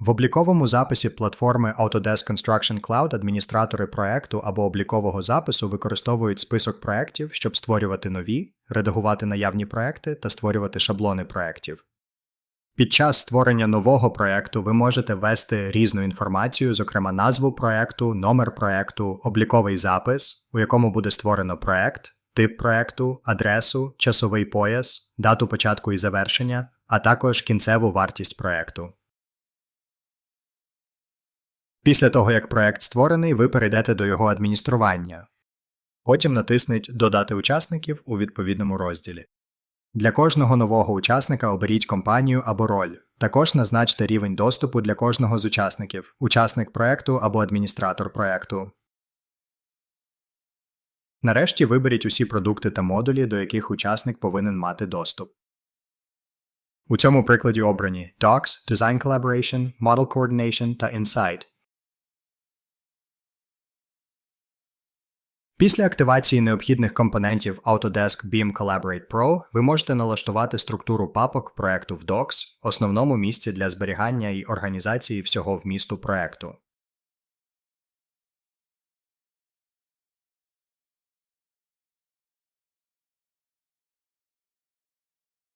В обліковому записі платформи Autodesk Construction Cloud адміністратори проекту або облікового запису використовують список проєктів, щоб створювати нові, редагувати наявні проекти та створювати шаблони проєктів. Під час створення нового проєкту ви можете ввести різну інформацію, зокрема назву проєкту, номер проєкту, обліковий запис, у якому буде створено проєкт, тип проєкту, адресу, часовий пояс, дату початку і завершення, а також кінцеву вартість проєкту. Після того, як проєкт створений, ви перейдете до його адміністрування. Потім натисніть Додати учасників у відповідному розділі. Для кожного нового учасника оберіть компанію або роль. Також назначте рівень доступу для кожного з учасників учасник проекту або адміністратор проекту. Нарешті виберіть усі продукти та модулі, до яких учасник повинен мати доступ. У цьому прикладі обрані Docs, Design Collaboration, Model Coordination та Insight. Після активації необхідних компонентів Autodesk Beam Collaborate Pro ви можете налаштувати структуру папок проекту в Docs, основному місці для зберігання і організації всього вмісту проекту.